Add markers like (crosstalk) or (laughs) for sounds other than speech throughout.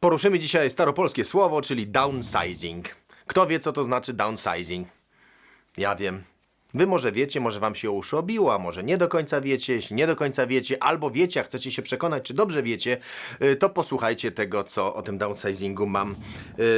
Poruszymy dzisiaj staropolskie słowo, czyli downsizing. Kto wie, co to znaczy downsizing? Ja wiem. Wy może wiecie, może wam się uszy obiło, a może nie do końca wiecie, jeśli nie do końca wiecie, albo wiecie, a chcecie się przekonać, czy dobrze wiecie, y, to posłuchajcie tego, co o tym downsizingu mam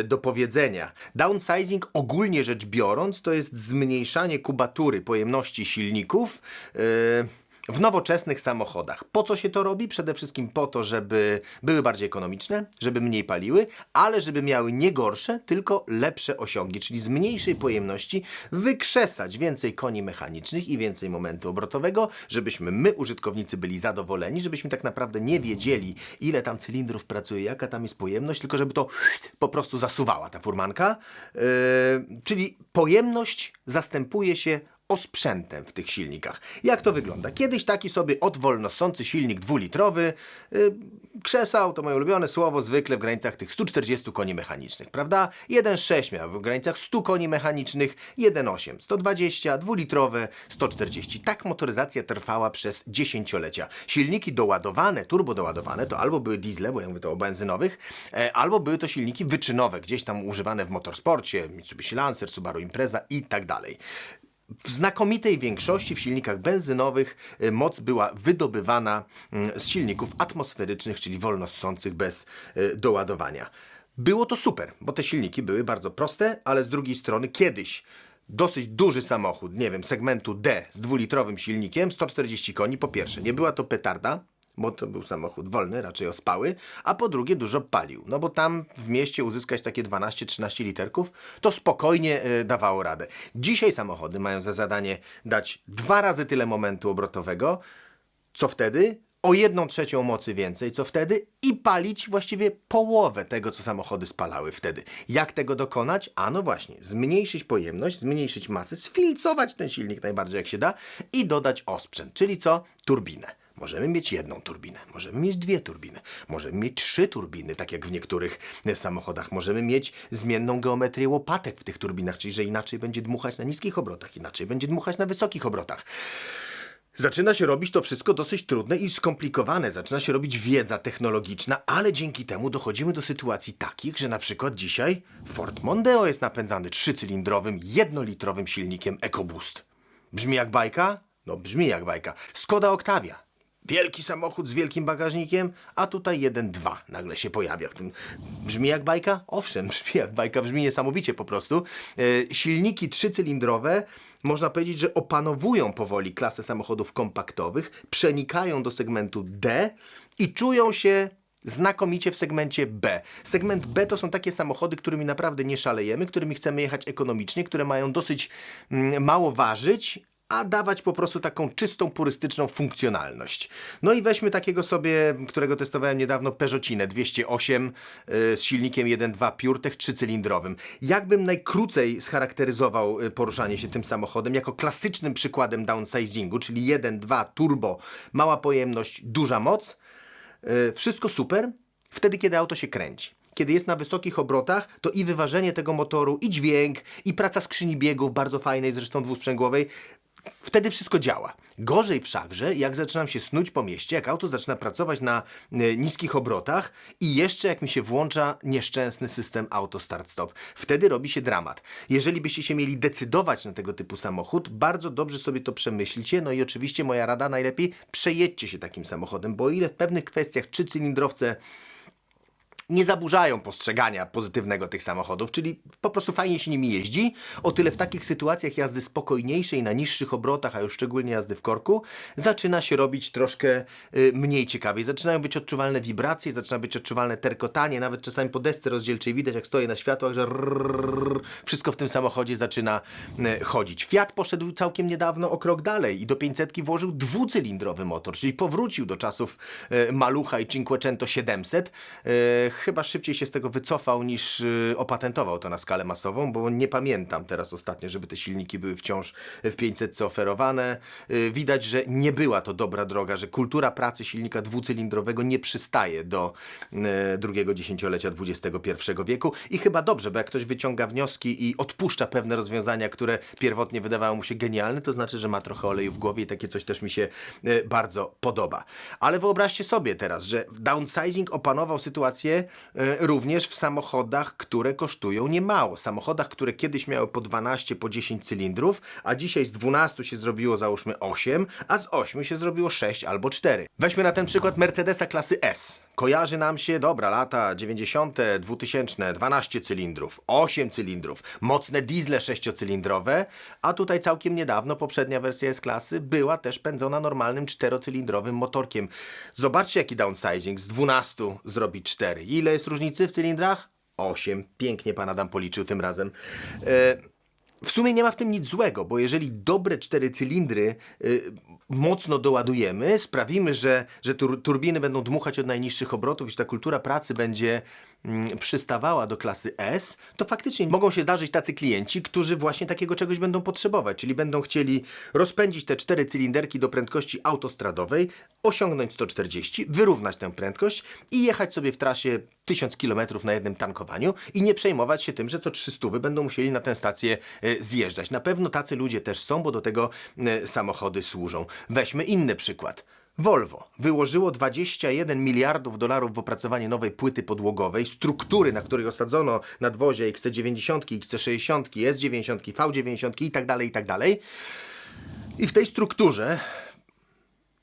y, do powiedzenia. Downsizing ogólnie rzecz biorąc, to jest zmniejszanie kubatury pojemności silników y, w nowoczesnych samochodach. Po co się to robi? Przede wszystkim po to, żeby były bardziej ekonomiczne, żeby mniej paliły, ale żeby miały nie gorsze, tylko lepsze osiągi, czyli z mniejszej pojemności wykrzesać więcej koni mechanicznych i więcej momentu obrotowego, żebyśmy my, użytkownicy, byli zadowoleni, żebyśmy tak naprawdę nie wiedzieli, ile tam cylindrów pracuje, jaka tam jest pojemność, tylko żeby to po prostu zasuwała ta furmanka. Yy, czyli pojemność zastępuje się osprzętem w tych silnikach. Jak to wygląda? Kiedyś taki sobie odwolnosący silnik dwulitrowy yy, krzesał, to moje ulubione słowo, zwykle w granicach tych 140 koni mechanicznych, prawda? 1.6 miał w granicach 100 koni mechanicznych, 1.8 120, dwulitrowe 140. Tak motoryzacja trwała przez dziesięciolecia. Silniki doładowane, turbo doładowane, to albo były diesle, bo ja mówię to o benzynowych, e, albo były to silniki wyczynowe, gdzieś tam używane w motorsporcie, Mitsubishi Lancer, Subaru Impreza i tak dalej. W znakomitej większości w silnikach benzynowych y, moc była wydobywana mm, z silników atmosferycznych, czyli wolno ssących bez y, doładowania. Było to super, bo te silniki były bardzo proste, ale z drugiej strony kiedyś dosyć duży samochód, nie wiem, segmentu D z dwulitrowym silnikiem, 140 koni, po pierwsze, nie była to petarda, bo to był samochód wolny, raczej ospały, a po drugie dużo palił. No bo tam w mieście uzyskać takie 12-13 literków, to spokojnie y, dawało radę. Dzisiaj samochody mają za zadanie dać dwa razy tyle momentu obrotowego, co wtedy? O jedną trzecią mocy więcej, co wtedy? I palić właściwie połowę tego, co samochody spalały wtedy. Jak tego dokonać? A no właśnie, zmniejszyć pojemność, zmniejszyć masę, sfilcować ten silnik najbardziej jak się da i dodać osprzęt, czyli co? Turbinę. Możemy mieć jedną turbinę, możemy mieć dwie turbiny, możemy mieć trzy turbiny, tak jak w niektórych e, samochodach. Możemy mieć zmienną geometrię łopatek w tych turbinach, czyli że inaczej będzie dmuchać na niskich obrotach, inaczej będzie dmuchać na wysokich obrotach. Zaczyna się robić to wszystko dosyć trudne i skomplikowane. Zaczyna się robić wiedza technologiczna, ale dzięki temu dochodzimy do sytuacji takich, że na przykład dzisiaj Ford Mondeo jest napędzany trzycylindrowym, jednolitrowym silnikiem EcoBoost. Brzmi jak bajka? No brzmi jak bajka. Skoda Octavia. Wielki samochód z wielkim bagażnikiem, a tutaj jeden, dwa nagle się pojawia w tym. Brzmi jak bajka? Owszem, (laughs) brzmi jak bajka, brzmi niesamowicie po prostu. E, silniki trzycylindrowe, można powiedzieć, że opanowują powoli klasę samochodów kompaktowych, przenikają do segmentu D i czują się znakomicie w segmencie B. Segment B to są takie samochody, którymi naprawdę nie szalejemy, którymi chcemy jechać ekonomicznie, które mają dosyć mm, mało ważyć, a dawać po prostu taką czystą, purystyczną funkcjonalność. No i weźmy takiego sobie, którego testowałem niedawno, Peugeotinę 208 y, z silnikiem 1.2 PureTech trzycylindrowym. Jakbym najkrócej scharakteryzował y, poruszanie się tym samochodem jako klasycznym przykładem downsizingu, czyli 1.2 turbo, mała pojemność, duża moc, y, wszystko super, wtedy kiedy auto się kręci kiedy jest na wysokich obrotach, to i wyważenie tego motoru, i dźwięk, i praca skrzyni biegów, bardzo fajnej, zresztą dwusprzęgłowej, Wtedy wszystko działa. Gorzej wszakże, jak zaczynam się snuć po mieście, jak auto zaczyna pracować na e, niskich obrotach i jeszcze jak mi się włącza nieszczęsny system auto start stop. Wtedy robi się dramat. Jeżeli byście się mieli decydować na tego typu samochód, bardzo dobrze sobie to przemyślcie. No i oczywiście moja rada najlepiej przejedźcie się takim samochodem, bo o ile w pewnych kwestiach trzycylindrowce nie zaburzają postrzegania pozytywnego tych samochodów, czyli po prostu fajnie się nimi jeździ. O tyle w takich sytuacjach jazdy spokojniejszej, na niższych obrotach, a już szczególnie jazdy w korku, zaczyna się robić troszkę y, mniej ciekawiej. Zaczynają być odczuwalne wibracje, zaczyna być odczuwalne terkotanie, nawet czasami po desce rozdzielczej widać, jak stoję na światłach, że rrrr, wszystko w tym samochodzie zaczyna y, chodzić. Fiat poszedł całkiem niedawno o krok dalej i do 500 włożył dwucylindrowy motor, czyli powrócił do czasów y, Malucha i Cinquecento 700. Y, chyba szybciej się z tego wycofał niż y, opatentował to na skalę masową, bo nie pamiętam teraz ostatnio, żeby te silniki były wciąż w 500 oferowane. Y, widać, że nie była to dobra droga, że kultura pracy silnika dwucylindrowego nie przystaje do y, drugiego dziesięciolecia XXI wieku i chyba dobrze, bo jak ktoś wyciąga wnioski i odpuszcza pewne rozwiązania, które pierwotnie wydawały mu się genialne, to znaczy, że ma trochę oleju w głowie i takie coś też mi się bardzo podoba. Ale wyobraźcie sobie teraz, że downsizing opanował sytuację również w samochodach, które kosztują niemało. Samochodach, które kiedyś miały po 12, po 10 cylindrów, a dzisiaj z 12 się zrobiło załóżmy 8, a z 8 się zrobiło 6 albo 4. Weźmy na ten przykład Mercedesa klasy S. Kojarzy nam się, dobra, lata 90., 2000, 12 cylindrów, 8 cylindrów, mocne diesle 6-cylindrowe, a tutaj całkiem niedawno poprzednia wersja S-klasy była też pędzona normalnym 4-cylindrowym motorkiem. Zobaczcie jaki downsizing, z 12 zrobić 4. Ile jest różnicy w cylindrach? 8. Pięknie pan Adam policzył tym razem. E, w sumie nie ma w tym nic złego, bo jeżeli dobre cztery cylindry y, mocno doładujemy, sprawimy, że, że tur, turbiny będą dmuchać od najniższych obrotów i że ta kultura pracy będzie mm, przystawała do klasy S, to faktycznie mogą się zdarzyć tacy klienci, którzy właśnie takiego czegoś będą potrzebować, czyli będą chcieli rozpędzić te cztery cylinderki do prędkości autostradowej, osiągnąć 140, wyrównać tę prędkość i jechać sobie w trasie 1000 km na jednym tankowaniu i nie przejmować się tym, że co 300 będą musieli na tę stację e, zjeżdżać. Na pewno tacy ludzie też są, bo do tego e, samochody służą. Weźmy inny przykład. Volvo wyłożyło 21 miliardów dolarów w opracowanie nowej płyty podłogowej, struktury, na której osadzono nadwozia XC90, XC60, S90, V90 i tak dalej, i w tej strukturze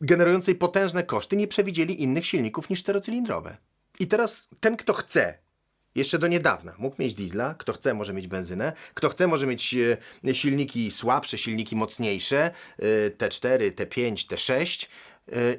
generującej potężne koszty nie przewidzieli innych silników niż czterocylindrowe. I teraz ten, kto chce, jeszcze do niedawna mógł mieć diesla, kto chce może mieć benzynę, kto chce może mieć e, silniki słabsze, silniki mocniejsze, e, T4, T5, T6 e,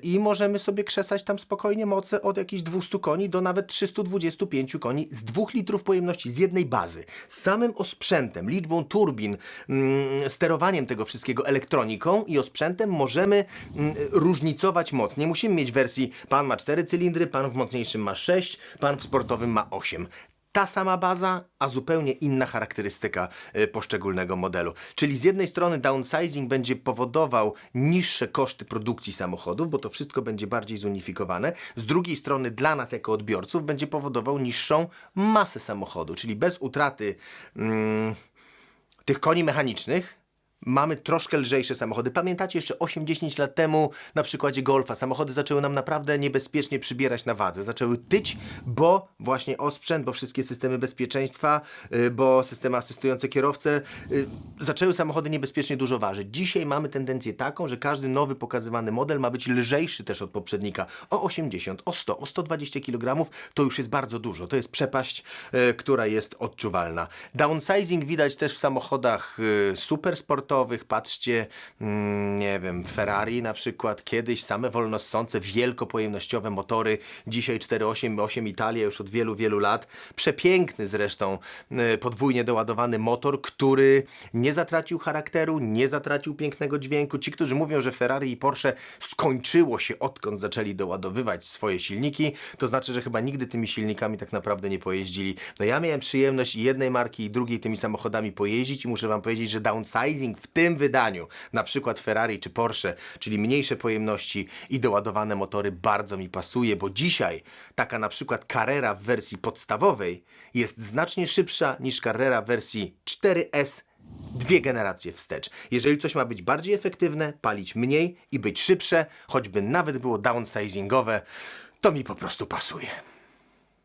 i możemy sobie krzesać tam spokojnie moce od jakichś 200 koni do nawet 325 koni z 2 litrów pojemności, z jednej bazy. Z samym osprzętem, liczbą turbin, mm, sterowaniem tego wszystkiego elektroniką i osprzętem możemy mm, różnicować moc. Nie musimy mieć wersji pan ma 4 cylindry, pan w mocniejszym ma 6, pan w sportowym ma 8 ta sama baza, a zupełnie inna charakterystyka y, poszczególnego modelu. Czyli z jednej strony downsizing będzie powodował niższe koszty produkcji samochodów, bo to wszystko będzie bardziej zunifikowane. Z drugiej strony dla nas jako odbiorców będzie powodował niższą masę samochodu, czyli bez utraty mm, tych koni mechanicznych mamy troszkę lżejsze samochody. Pamiętacie jeszcze 8-10 lat temu na przykładzie Golfa samochody zaczęły nam naprawdę niebezpiecznie przybierać na wadze. Zaczęły tyć, bo właśnie osprzęt, bo wszystkie systemy bezpieczeństwa, y, bo systemy asystujące kierowcę, y, zaczęły samochody niebezpiecznie dużo ważyć. Dzisiaj mamy tendencję taką, że każdy nowy pokazywany model ma być lżejszy też od poprzednika. O 80, o 100, o 120 kg to już jest bardzo dużo. To jest przepaść, y, która jest odczuwalna. Downsizing widać też w samochodach y, supersportowych. Patrzcie, mm, nie wiem, Ferrari na przykład, kiedyś same wolnossące, wielkopojemnościowe motory, dzisiaj 488 Italia już od wielu, wielu lat. Przepiękny zresztą y, podwójnie doładowany motor, który nie zatracił charakteru, nie zatracił pięknego dźwięku. Ci, którzy mówią, że Ferrari i Porsche skończyło się odkąd zaczęli doładowywać swoje silniki, to znaczy, że chyba nigdy tymi silnikami tak naprawdę nie pojeździli. No ja miałem przyjemność jednej marki i drugiej tymi samochodami pojeździć i muszę wam powiedzieć, że downsizing w tym wydaniu, na przykład Ferrari czy Porsche, czyli mniejsze pojemności i doładowane motory bardzo mi pasuje, bo dzisiaj taka na przykład Carrera w wersji podstawowej jest znacznie szybsza niż Carrera w wersji 4S dwie generacje wstecz. Jeżeli coś ma być bardziej efektywne, palić mniej i być szybsze, choćby nawet było downsizingowe, to mi po prostu pasuje.